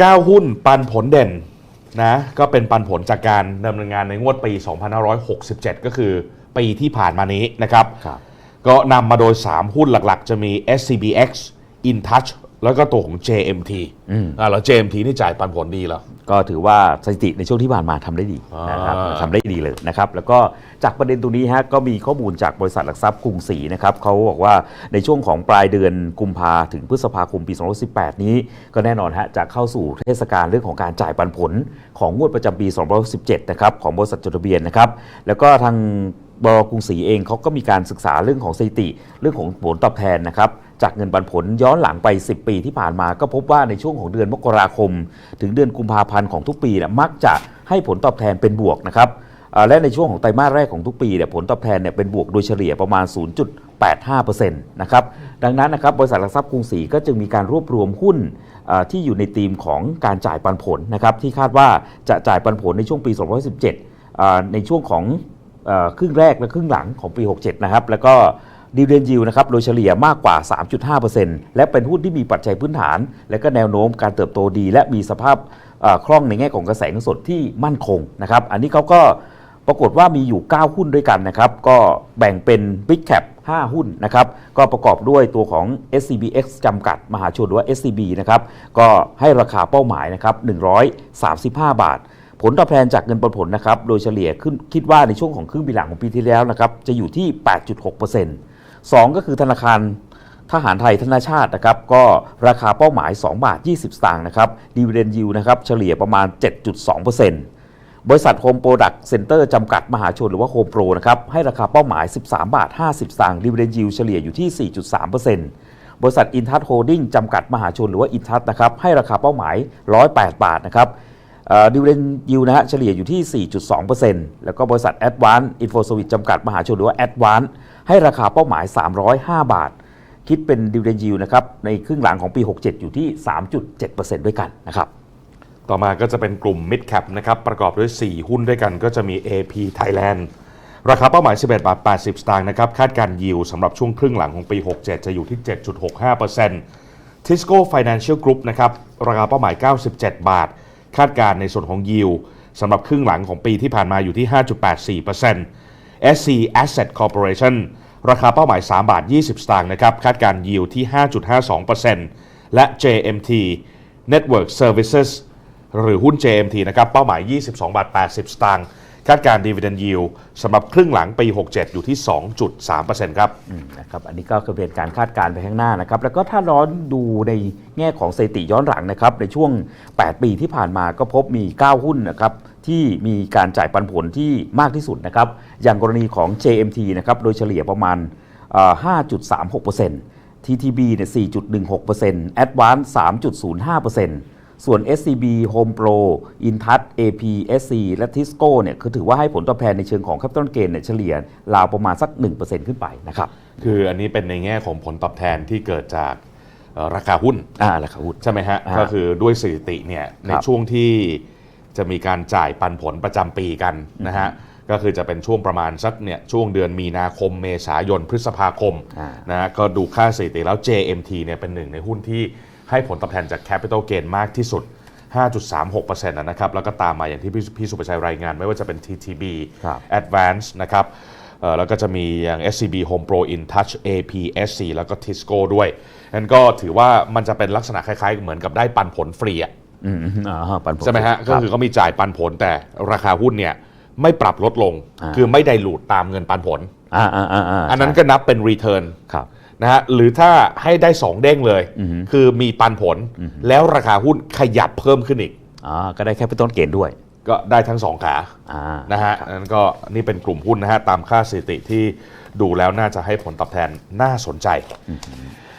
9 หุ้นปันผลเด่นนะก็เป็นปันผลจากการดำเนินงานในงวดปี 2567 ก็คือปีที่ผ่านมานี้นะครับครับก็นำมาโดย 3 หุ้นหลักๆ จะมี SCBX InTouch แล้วก็ตัวของ JMT อืม อ่าแล้ว JMT นี่จ่ายปันผลดีเหรอก็ถือว่าสถิติในช่วงที่ผ่านมาทำได้ดีนะครับอ่า ทำได้ดีเลยนะครับ แล้วก็จากประเด็นตรงนี้ฮะก็มีข้อมูลจากบริษัทหลักทรัพย์กรุงศรีนะครับเขาบอกว่าในช่วงของปลายเดือนกุมภาถึงพฤษภาคมปี 2018 นี้ก็แน่นอนฮะจะเข้าสู่เทศกาลเรื่องของการจ่ายปันผลของงวดประจำปี 2017 นะครับของบริษัทจดทะเบียนนะครับ แล้วก็ทางบรกรุงศรีเองเขาก็มีการศึกษาเรื่องของสถิติเรื่องของผลตอบแทนนะครับ จากเงินปันผลย้อนหลังไป 10 ปีที่ผ่านมา ก็พบว่าในช่วงของเดือนมกราคม ถึงเดือนกุมภาพันธ์ของทุกปีเนี่ยมักจะให้ผลตอบแทนเป็นบวกนะครับและในช่วงของไตรมาสแรกของทุกปีเนี่ยผลตอบแทนเนี่ยเป็นบวกโดยเฉลี่ยประมาณ 0.85%นะครับดังนั้นนะครับบริษัทหลักทรัพย์กรุงศรีก็จึงมีการรวบรวมหุ้นที่อยู่ในธีมของการจ่ายปันผลนะครับที่คาดว่าจะจ่ายปันผลในช่วงปี 2017ในช่วงของอครึ่งแรกและครึ่งหลังของปี 67 นะครับแล้วก็ ดีเวนยิวนะครับโดยเฉลี่ยมากกว่า 3.5%และเป็นหุ้นที่มีปัจจัยพื้นฐาน และก็แนวโน้มการเติบโตดี และมีสภาพคล่องในแง่ของกระแสเงินสดที่มั่นคงนะครับอันนี้เขาก็ปรากฏว่ามีอยู่ 9 หุ้นด้วยกันนะครับ ก็แบ่งเป็น Big Cap 5 หุ้นนะครับ ก็ประกอบด้วยตัวของ SCBX จำกัดมหาชนหรือว่า SCB นะครับ ก็ให้ราคาเป้าหมายนะครับ 135 บาท ผลตอบแทนจากเงินปันผลนะครับ โดยเฉลี่ยขึ้นคิดว่าในช่วงของครึ่งปีหลังของปีที่แล้วนะครับ จะอยู่ที่ 8.6%เ2 ก็คือธนาคารทหารไทยธนาชาตินะครับก็ราคาเป้าหมาย 2 บาท 20 สตางค์นะครับดีเวเดนยูนะครับเฉลี่ยประมาณ 7.2%บริษัทโฮมโปรดักต์เซ็นเตอร์จำกัดมหาชนหรือว่าโฮมโปรนะครับให้ราคาเป้าหมาย 13 บาท 50 สตางค์ดีเวเดนยูเฉลี่ยอยู่ที่ 4.3%บริษัทอินทัศโฮดิ้งจำกัดมหาชนหรือว่าอินทัศนะครับให้ราคาเป้าหมาย 108 บาทนะครับ ดิวเดนยิวนะฮะเฉลี่ยอยู่ที่ 4.2%แล้วก็บริษัท a d v a n c e Info Service จำกัดมหาชนหรือว่า a d v a n c e ให้ราคาเป้าหมาย 305 บาท คิดเป็นดิวเดนยิวนะครับในครึ่งหลังของปี 67 อยู่ที่ 3.7%ด้วยกันนะครับต่อมาก็จะเป็นกลุ่ม Mid Cap นะครับประกอบด้วย 4 หุ้นด้วยกันก็จะมี AP Thailand ราคาเป้าหมาย 11 บาท 80 สตางค์นะครับคาดการยิวสำหรับช่วงครึ่งหลังของปี 67 จะอยู่ที่ 7.65% Tisco Financial Group นะครับราคาเป้าหมาย 97 บาท คาดการในส่วนของยิวสำหรับครึ่งหลังของปีที่ผ่านมาอยู่ที่ 5.84% SC Asset Corporation ราคาเป้าหมาย 3 บาท 20 สตางค์นะครับคาดการยิวที่ 5.52%และ JMT Network Services หรือหุ้น JMT นะครับเป้าหมาย 22 บาท 80 สตางค์ คาดการ Dividend Yield สำหรับครึ่งหลังปี 67 อยู่ที่ 2.3%ครับอืมนะครับอันนี้ก็คือเป็นการคาดการณ์ไปข้างหน้านะครับ แล้วก็ถ้าร้อนดูในแง่ของสถิติย้อนหลังนะครับ ในช่วง 8 ปีที่ผ่านมาก็พบมี 9 หุ้นนะครับที่มีการจ่ายปันผลที่มากที่สุดนะครับ อย่างกรณีของ JMT นะครับ โดยเฉลี่ยประมาณเอ่อ5.36% TTB เนี่ย 4.16% Advance 3.05% ส่วน SCB Home Pro Intouch AP SC และ Tisco เนี่ยคือถือว่าให้ผลตอบแทนในเชิงของ Capital Gain เนี่ยเฉลี่ยราวประมาณสัก 1%ขึ้นไปนะครับ คืออันนี้เป็นในแง่ของผลตอบแทนที่เกิดจากเอ่อราคาหุ้นอ่าราคาหุ้น ใช่ไหมฮะอ่าก็คือด้วยสถิติเนี่ยในครับช่วงที่จะมีการจ่ายปันผลประจำปีกันนะฮะก็คือจะเป็นช่วงประมาณสักเนี่ยช่วงเดือนมีนาคมเมษายนพฤษภาคมอ่านะฮะก็ดูค่าสถิติแล้ว JMT เนี่ยเป็นหนึ่งในหุ้นที่ ให้ผลตอบแทนจาก Capital Gain มากที่สุด 5.36%นะครับ แล้วก็ตามมาอย่างที่พี่พี่สุประชัยรายงาน ไม่ว่าจะเป็น TTB ครับ Advance นะครับเอ่อแล้วก็จะมีอย่าง SCB Home Pro InTouch APSC แล้วก็ Tisco ด้วยนั่นก็ถือว่ามันจะเป็นลักษณะคล้ายๆ เหมือนกับได้ปันผลฟรีอะอืมอ่าปันผลใช่ไหมฮะคก็รับคือเขามีจ่ายปันผลแต่ราคาหุ้นเนี่ยไม่ปรับลดลงอ่าคือไม่ไดลูดตามเงินปันผลอ่าอ่าอ่าาอันนั้นก็นับเป็น return ครับ นะฮะหรือถ้าให้ได้ 2 เด้งเลย คือมีปันผลแล้วราคาหุ้นขยับเพิ่มขึ้นอีก อ่าก็ได้แค่เป็นต้นเกณฑ์ด้วย ก็ได้ทั้งสองขาอ่า นะฮะนั่นก็นี่เป็นกลุ่มหุ้นนะฮะตามค่าสถิติที่ดูแล้วน่าจะให้ผลตอบแทนน่าสนใจ